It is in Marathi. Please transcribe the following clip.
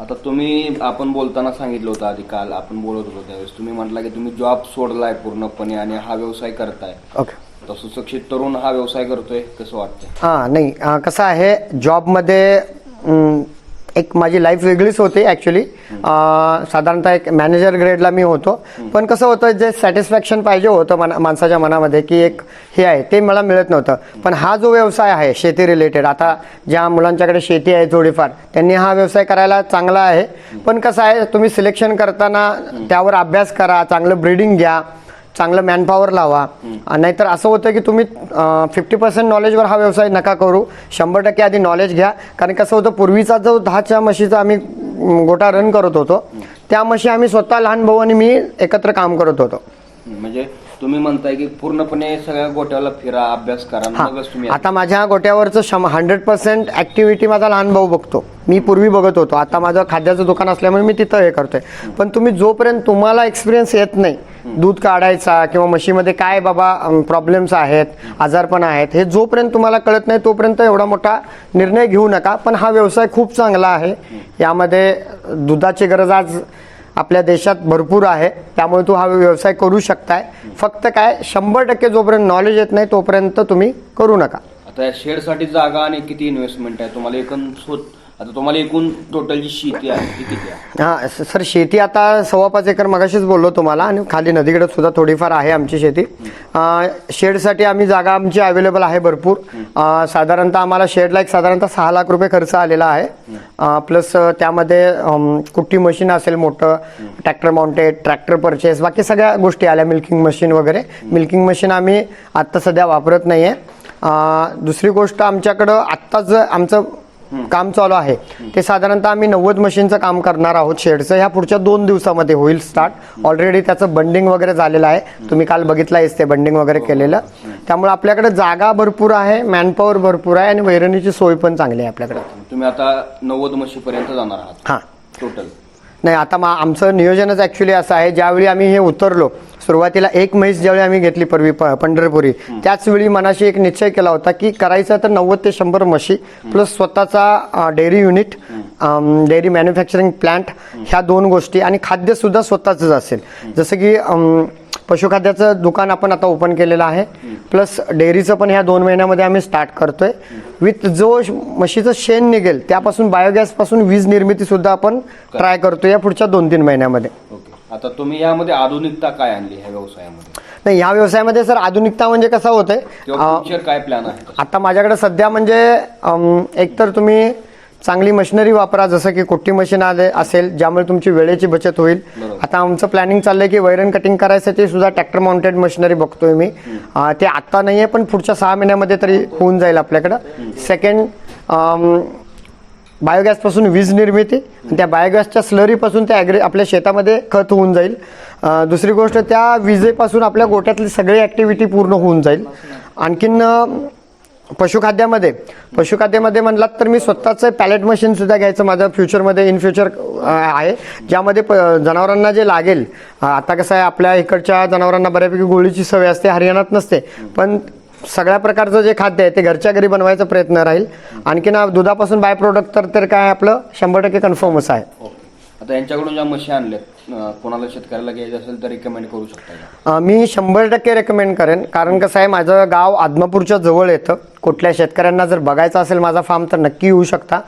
आता तुम्ही आपण बोलताना सांगितलं होतं आधी काल आपण बोलत होतो त्यावेळेस. तुम्ही म्हटला की तुम्ही जॉब सोडलाय पूर्णपणे आणि हा व्यवसाय करताय. ओके तर सुशिक्षित तरुण हा व्यवसाय करतोय कसं वाटतंय? हां नाही अं, कसं आहे जॉबमध्ये अं, एक माझी लाईफ वेगळीच होती ॲक्च्युली साधारणतः एक मॅनेजर ग्रेडला मी होतो. पण कसं होतं जे सॅटिस्फॅक्शन पाहिजे होतं मना माणसाच्या मनामध्ये की एक हे आहे ते मला मिळत नव्हतं. पण हा जो व्यवसाय आहे शेती रिलेटेड आता ज्या मुलांच्याकडे शेती आहे थोडीफार त्यांनी हा व्यवसाय करायला चांगला आहे. पण कसं आहे तुम्ही सिलेक्शन करताना त्यावर अभ्यास करा चांगलं ब्रीडिंग घ्या. चांगलं मॅनपॉवर लावा. नाहीतर असं होतं की तुम्ही फिफ्टी पर्सेंट नॉलेजवर हा व्यवसाय नका करू. शंभर टक्के आधी नॉलेज घ्या. कारण कसं होतं पूर्वीचा जो दहाच्या म्हशीचा आम्ही गोटा रन करत होतो त्या म्हशी आम्ही स्वतः लहान भाऊ आणि मी एकत्र काम करत होतो. म्हणजे तुम्ही म्हणताय की पूर्णपणे सगळ्या गोट्याला फिरा अभ्यास करा मगच तुम्ही आता माझ्या गोट्यावरचं शं हंड्रेड पर्सेंट ऍक्टिव्हिटी माझा लहान भाऊ बघतो. मी पूर्वी बघत होतो. आता माझं खाद्याचं दुकान असल्यामुळे मी तिथं हे करतोय. पण तुम्ही जोपर्यंत तुम्हाला एक्सपिरियन्स येत नाही दूध काढायचा किंवा म्हशीमध्ये काय बाबा प्रॉब्लेम्स आहेत आजारपण आहेत हे जोपर्यंत तुम्हाला कळत नाही तोपर्यंत एवढा मोठा निर्णय घेऊ नका. पण हा व्यवसाय खूप चांगला आहे. यामध्ये दुधाची गरज आज आपल्या देशात भरपूर आहे. त्यामुळे तू हा व्यवसाय करू शकताय. फक्त काय शंभर टक्के जोपर्यंत नॉलेज येत नाही तोपर्यंत तुम्ही करू नका. आता या शेडसाठी जागा आणि किती इन्व्हेस्टमेंट आहे? तुम्हाला एकूण आता तुम्हाला एकूण टोटल जी शेती आहे ती किती आहे? हा स- सर शेती आता सव्वा पाच एकर मगाशीच बोललो तुम्हाला आणि खाली नदीकडे सुद्धा थोडीफार आहे आमची शेती. अं, शेडसाठी आम्ही जागा आमची अवेलेबल आहे भरपूर. अं, साधारणतः आम्हाला शेडला एक साधारणतः सहा लाख रुपये खर्च आलेला आहे. प्लस त्यामध्ये अं, कुट्टी मशीन असेल मोठं ट्रॅक्टर माउंटेड ट्रॅक्टर परचेस बाकी सगळ्या गोष्टी आल्या मिल्किंग मशीन वगैरे. मिल्किंग मशीन आम्ही आत्ता सध्या वापरत नाही आहे दुसरी गोष्ट आमच्याकडं आत्ताच आमचं काम चालू आहे. ते साधारणतः आम्ही नव्वद मशीनचं काम करणार आहोत शेडचं. ह्या पुढच्या दोन दिवसामध्ये होईल स्टार्ट ऑलरेडी त्याचं बंडिंग वगैरे झालेलं आहे. तुम्ही काल बघितलं ते बंडिंग वगैरे केलेलं. त्यामुळे आपल्याकडे जागा भरपूर आहे मॅनपॉवर भरपूर आहे आणि वैरणीची सोय पण चांगली आहे आपल्याकडे. तुम्ही आता नव्वद म्हशीपर्यंत जाणार आहात. हां. टोटल नाही आता आमचं नियोजनच ॲक्च्युली असं आहे. ज्यावेळी आम्ही हे उतरलो सुरुवातीला एक म्हैस ज्यावेळी आम्ही घेतली पूर्वी प पंढरपुरी त्याच वेळी मनाशी एक निश्चय केला होता की करायचं तर नव्वद ते शंभर म्हशी प्लस स्वतःचा dairy unit dairy manufacturing plant ह्या दोन गोष्टी आणि खाद्य सुद्धा स्वतःच असेल जसं की पशुखाद्याचं दुकान आपण आता ओपन केलेलं आहे प्लस डेअरीचं पण ह्या दोन महिन्यामध्ये आम्ही स्टार्ट करतोय. विथ जो म्हशीचं शेण निघेल त्यापासून बायोगॅसपासून वीज निर्मिती सुद्धा आपण ट्राय करतो या पुढच्या दोन तीन महिन्यामध्ये. आता तुम्ही यामध्ये आधुनिकता काय आणली ह्या व्यवसायामध्ये? नाही ह्या व्यवसायामध्ये सर आधुनिकता म्हणजे कसं होतंय? किंवा काय प्लॅन आहे? आता माझ्याकडे सध्या म्हणजे अम, एकतर तुम्ही चांगली मशिनरी वापरा जसं की कुट्टी मशीन आले असेल ज्यामुळे तुमची वेळेची बचत होईल. आता आमचं प्लॅनिंग चाललंय की वैरण कटिंग करायसाठी सुद्धा ट्रॅक्टर माउंटेड मशिनरी बघतोय मी. अं, ते आता नाहीये पण पुढच्या सहा महिन्यामध्ये तरी होऊन जाईल आपल्याकडं. सेकंड बायोगॅसपासून वीज निर्मिती आणि त्या बायोगॅसच्या स्लरीपासून त्या ॲग्री आपल्या शेतामध्ये खत होऊन जाईल. दुसरी गोष्ट त्या विजेपासून आपल्या गोट्यातली सगळी ॲक्टिव्हिटी पूर्ण होऊन जाईल. आणखीन पशुखाद्यामध्ये पशुखाद्यामध्ये म्हणलात तर मी स्वतःचं पॅलेट मशीन सुद्धा घ्यायचं माझं फ्युचरमध्ये इन फ्युचर आहे. ज्यामध्ये प जनावरांना जे लागेल आता कसं आहे आपल्या इकडच्या जनावरांना बऱ्यापैकी गोळीची सवय असते हरियाणात नसते. पण सगळ्या प्रकारचं जे खाद्य आहे ते घरच्या घरी बनवायचा प्रयत्न राहील. आणखीन दुधापासून बाय प्रोडक्ट तर तर काय आपलं शंभर टक्के कन्फर्मच आहे. आता यांच्याकडून ज्या म्हशी आणल्यात अं, कोणाला शेतकऱ्याला घ्यायचं असेल तर रिकमेंड करू शकता का? अ, मी शंभर टक्के रेकमेंड करेन. कारण कसं आहे माझं गाव आदमापूरच्या जवळ येतं. कुठल्या शेतकऱ्यांना जर बघायचं असेल माझा फार्म तर नक्की येऊ शकता.